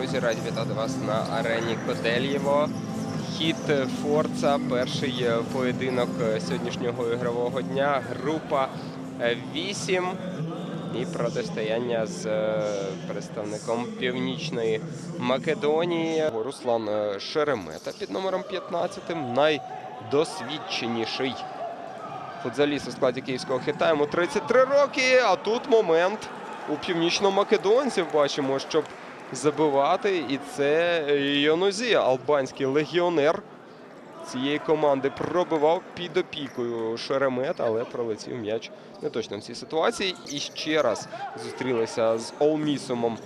друзі, раді вітати вас на арені Котельєво. Хід Форца, перший поєдинок сьогоднішнього ігрового дня. Група 8 і протистояння з е, представником Північної Македонії. Руслан Шеремета під номером 15, найдосвідченіший футзаліст у складі київського хита. Йому 33 роки. А тут момент у північно-македонців бачимо, щоб забивати. І це Йонузі, албанський легіонер цієї команди пробивав під опікою Шеремет, але пролетів м'яч не точно в цій ситуації. І ще раз зустрілися з Олмісумом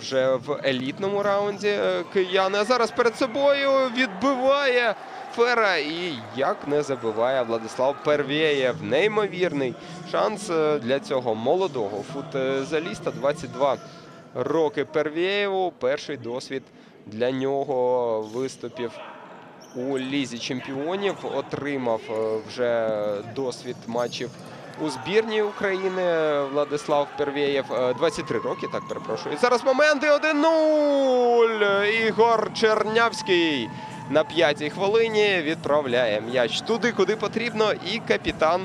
вже в елітному раунді е, кияни. Зараз перед собою відбиває Фера. І як не забиває Владислав Первєєв. Неймовірний шанс е, для цього молодого футзаліста. 22 роки Первєєву. Перший досвід для нього виступів у лізі чемпіонів. Отримав е, вже досвід матчів у збірній України. Владислав Первєєв е, 23 роки. Так перепрошую. Зараз моменти 1-0. Ігор Чернявський на п'ятій хвилині відправляє м'яч туди, куди потрібно. І капітан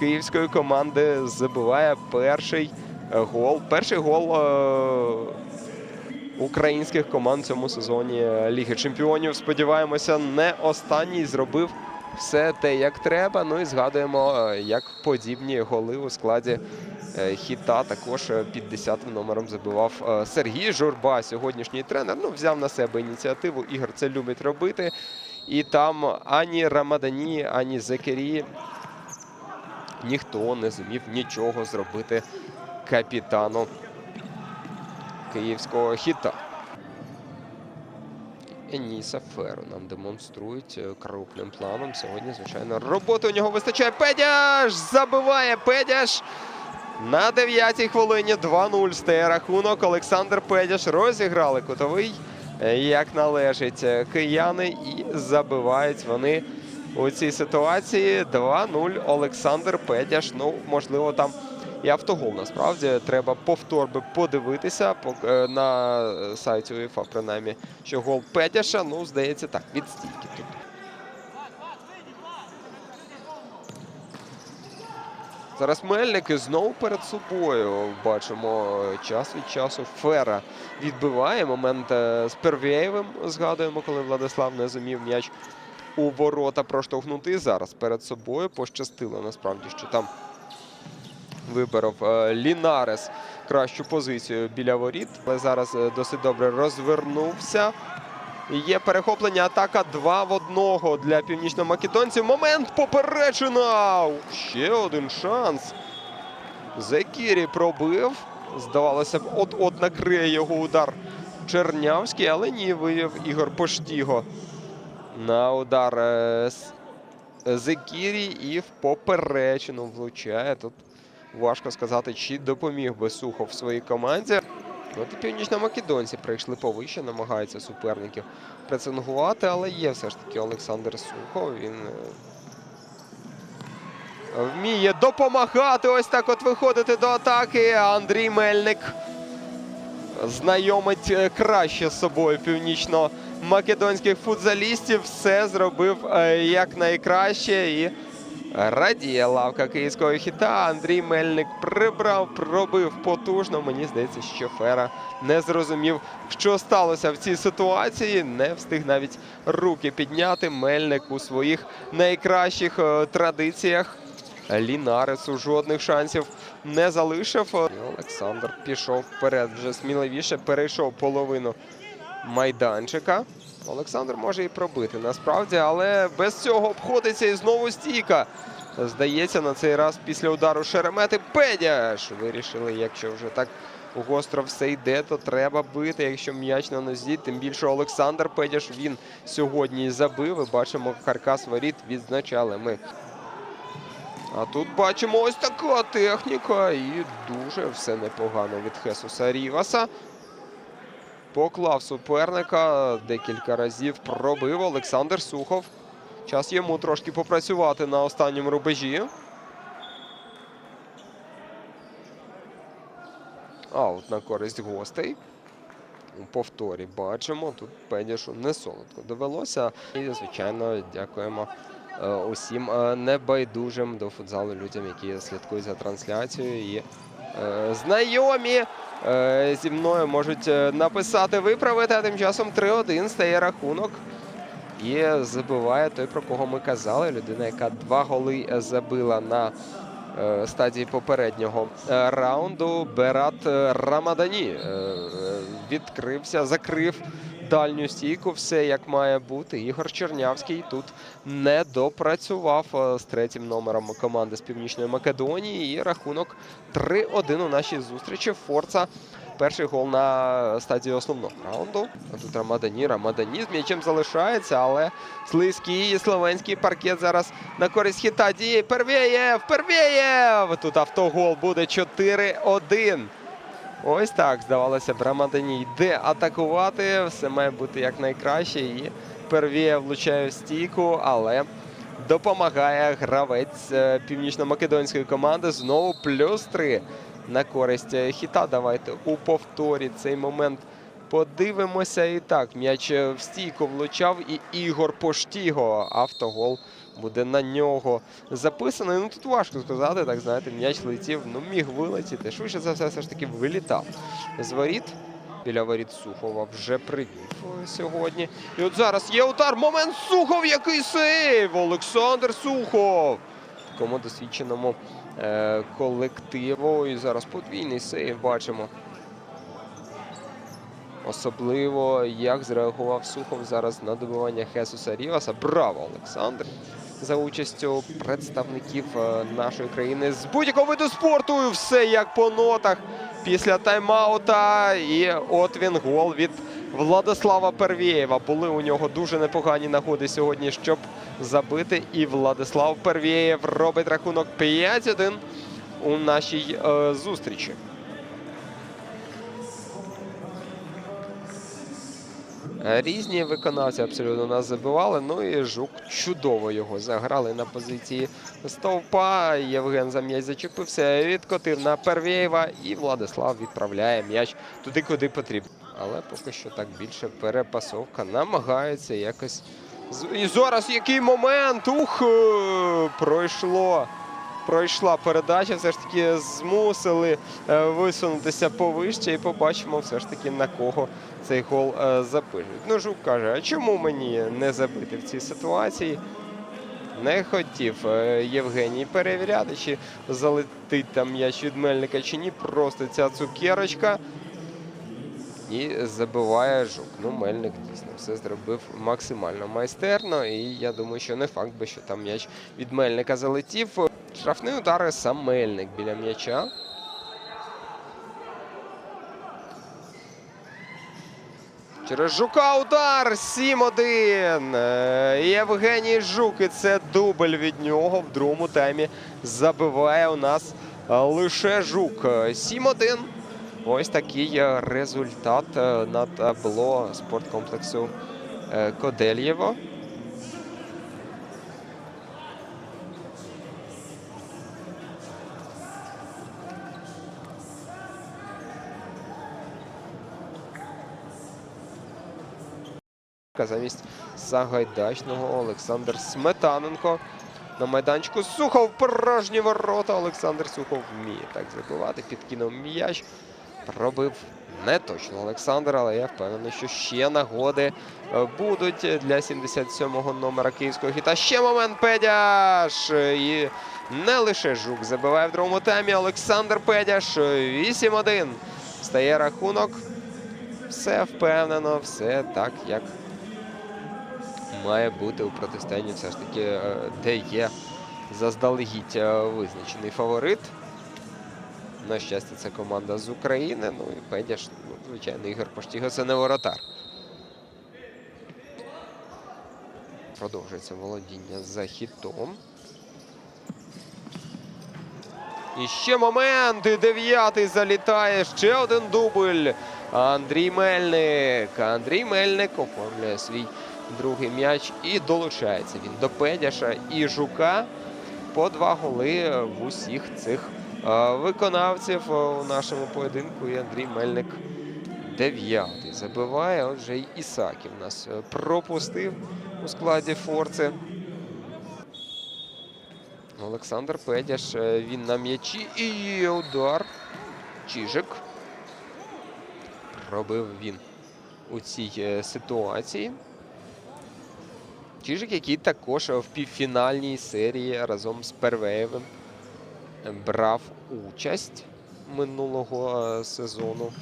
київської команди забиває перший е, гол. Перший гол. е, українських команд в цьому сезоні Ліги Чемпіонів. Сподіваємося, не останній зробив все те, як треба. Ну і згадуємо, е, як подібні голи у складі е, хіта також е, під 10 номером забивав е, Сергій Журба, сьогоднішній тренер. Ну, взяв на себе ініціативу. Ігор це любить робити. І там ані Рамадані, ані Зекері ніхто не зумів нічого зробити капітану київського хіта. Еніса Феру нам демонструють е, крупним планом. Сьогодні, звичайно, роботи у нього вистачає. Педяш забиває Педяш. На 9-й хвилині 2-0 стає рахунок. Олександр Педяш розіграли кутовий, е, як належить е, кияни, і забивають вони у цій ситуації. 2-0 Олександр Педяш. Ну, можливо, там і автогол насправді треба повтор би подивитися е, на сайті УЄФА, принаймні, що гол Педяша, ну, здається, так, від стійки тут. Зараз Мельники знову перед собою. Бачимо час від часу. Фера відбиває момент е, з Первєєвим. Згадуємо, коли Владислав не зумів м'яч у ворота проштовхнути. Зараз перед собою пощастило насправді, що там виборов е, Лінарес кращу позицію біля воріт. Але зараз е, досить добре розвернувся. Є перехоплення атака 2 в 1 для північно-македонців. Момент попереджена! Ще один шанс. Зекірі пробив. Здавалося б, от-от накриє його удар Чернявський, але ні, вивів Ігор Поштіго на удар е, Зекірі і в поперечину влучає. Тут важко сказати, чи допоміг би Сухов своїй команді. От і північно-македонці прийшли повище, намагаються суперників пресингувати, але є все ж таки Олександр Сухов. Він е, вміє допомагати. Ось так от виходити до атаки. Андрій Мельник знайомить е, краще з собою північно-македонських футзалістів. Все зробив е, якнайкраще і радіє лавка київського хіта. Андрій Мельник прибрав, пробив потужно. Мені здається, що Фера не зрозумів, що сталося в цій ситуації. Не встиг навіть руки підняти. Мельник у своїх найкращих е, традиціях. Лінаресу жодних шансів не залишив. Олександр пішов вперед вже сміливіше, перейшов половину майданчика. Олександр може і пробити насправді, але без цього обходиться і знову стійка. Здається, на цей раз після удару Шеремети Педяш. Вирішили, якщо вже так гостро все йде, то треба бити. Якщо м'яч на нозі, тим більше Олександр Педяш він сьогодні забив. І бачимо, каркас воріт відзначали ми. А тут бачимо ось така техніка. І дуже все непогано від Хесуса Ріваса. Поклав суперника декілька разів пробив Олександр Сухов. Час йому трошки попрацювати на останньому рубежі. Аут на користь гостей. у повторі бачимо. Тут Педішу не солодко довелося. І, звичайно, дякуємо е, усім е, небайдужим до футзалу людям, які слідкують за трансляцією. І е, знайомі зі мною можуть е, написати, виправити, а тим часом 3-1 стає рахунок. І забиває той, про кого ми казали. Людина, яка два голи е, забила на е, стадії попереднього е, раунду. Берат е, Рамадані е, е, відкрився, закрив дальню стійку. Все як має бути. Ігор Чернявський тут не допрацював е, з третім номером команди з Північної Македонії. І рахунок 3-1 у нашій зустрічі. Форца. Перший гол на стадії основного раунду. Тут Рамадані. Рамадані з м'ячем залишається, але слизький словенський паркет зараз на користь хіта діє. Первєєв! Первєєв! Тут автогол буде 4-1. Ось так, здавалося б, Рамадані йде атакувати. Все має бути якнайкраще. І Первєєв влучає в стійку, але допомагає гравець е, північно-македонської команди. Знову плюс 3 на користь хіта. Давайте у повторі цей момент подивимося. І так, м'яч в стійку влучав, і Ігор Поштіго. Автогол буде на нього записаний. Ну тут важко сказати, так знаєте, м'яч летів, ну міг вилетіти. Швидше за все, все ж таки вилітав з воріт. Біля воріт Сухова вже привів е, сьогодні. І от зараз є удар. Момент Сухов, який сейв! Олександр Сухов! Такому досвідченому е, колективу. І зараз подвійний сейв бачимо. Особливо, як зреагував Сухов зараз на добивання Хесуса Ріваса. Браво, Олександр! За участю представників е, нашої країни з будь-якого виду спорту. Все як по нотах після тайм-аута. І от він гол від Владислава Первєєва. Були у нього дуже непогані нагоди сьогодні, щоб забити. І Владислав Первєєв робить рахунок 5-1 у нашій е, зустрічі. Різні виконавці абсолютно нас забивали. Ну і Жук чудово його заграли на позиції стовпа. Євген за м'яч зачепився, відкотив на Первєєва і Владислав відправляє м'яч туди, куди потрібно. Але поки що так більше перепасовка. Намагається якось. І зараз який момент! Ух! е, Пройшло. Пройшла передача, все ж таки змусили е, висунутися повище і побачимо все ж таки на кого цей гол е, запишуть. Ну, Жук каже, а чому мені не забити в цій ситуації? Не хотів е, Євгеній перевіряти, чи залетить там м'яч від Мельника, чи ні. Просто ця цукерочка. І забиває жук. Ну, Мельник дійсно все зробив максимально майстерно. І я думаю, що не факт би, що там м'яч від Мельника залетів. Штрафний удар сам Мельник біля м'яча. Через Жука удар 7-1. Е, Євгеній Жук. І це дубль від нього в другому таймі. Забиває у нас е, лише Жук. Е, 7-1. Ось такий результат е, на табло спорткомплексу е, Кодельєво. Замість Сагайдачного Олександр Сметаненко. На майданчику Сухов порожні ворота. Олександр Сухов вміє так забивати. Підкинув м'яч. Пробив не точно Олександр, але я впевнений, що ще нагоди е, будуть для 77-го номера київського хіта. Ще момент Педяш. І не лише Жук забиває в другому таймі. Олександр Педяш 8-1. Стає рахунок. Все впевнено, все так, як має бути у протистоянні все ж таки, е, де є заздалегідь е, визначений фаворит. На щастя, це команда з України. Ну і Педяш, ну, звичайно, Ігор Поштіга це не воротар. Продовжується володіння за хітом. І ще момент. І дев'ятий залітає. Ще один дубль. Андрій Мельник. Андрій Мельник оформлює свій другий м'яч і долучається він до Педяша і Жука. По два голи в усіх цих е, виконавців е, у нашому поєдинку. І Андрій Мельник Дев'ятий забиває. Отже, і Ісаків нас е, пропустив у складі Форци. Олександр Педяш. Він на м'ячі. І удар. Чижик. Пробив він у цій ситуації. Чижик, який також в півфінальній серії разом з Первеєвим брав участь минулого е, сезону.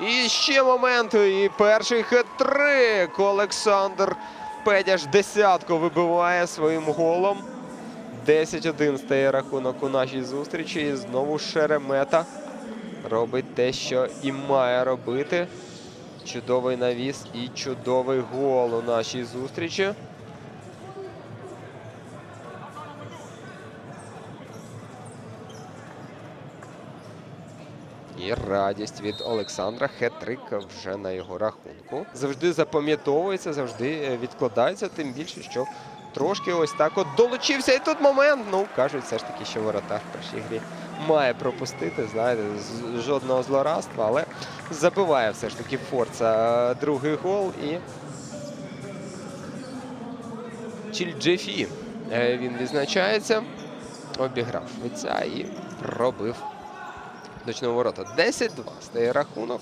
І ще момент. І перший хет-трик. Олександр Педяш десятку вибиває своїм голом. 10-1 стає рахунок у нашій зустрічі. І знову Шеремета робить те, що і має робити. Чудовий навіс і чудовий гол у нашій зустрічі. І радість від Олександра. Хет-трик вже на його рахунку. Завжди запам'ятовується, завжди е, відкладається, тим більше, що трошки ось так от долучився. І тут момент. Ну, кажуть, все ж таки, що воротар в першій грі має пропустити, знаєте, жодного злорадства, але забиває все ж таки Форца другий гол і. Чільджефі. Е, Він відзначається, обіграв швеця і пробив точного ворота. 10-2 стає рахунок.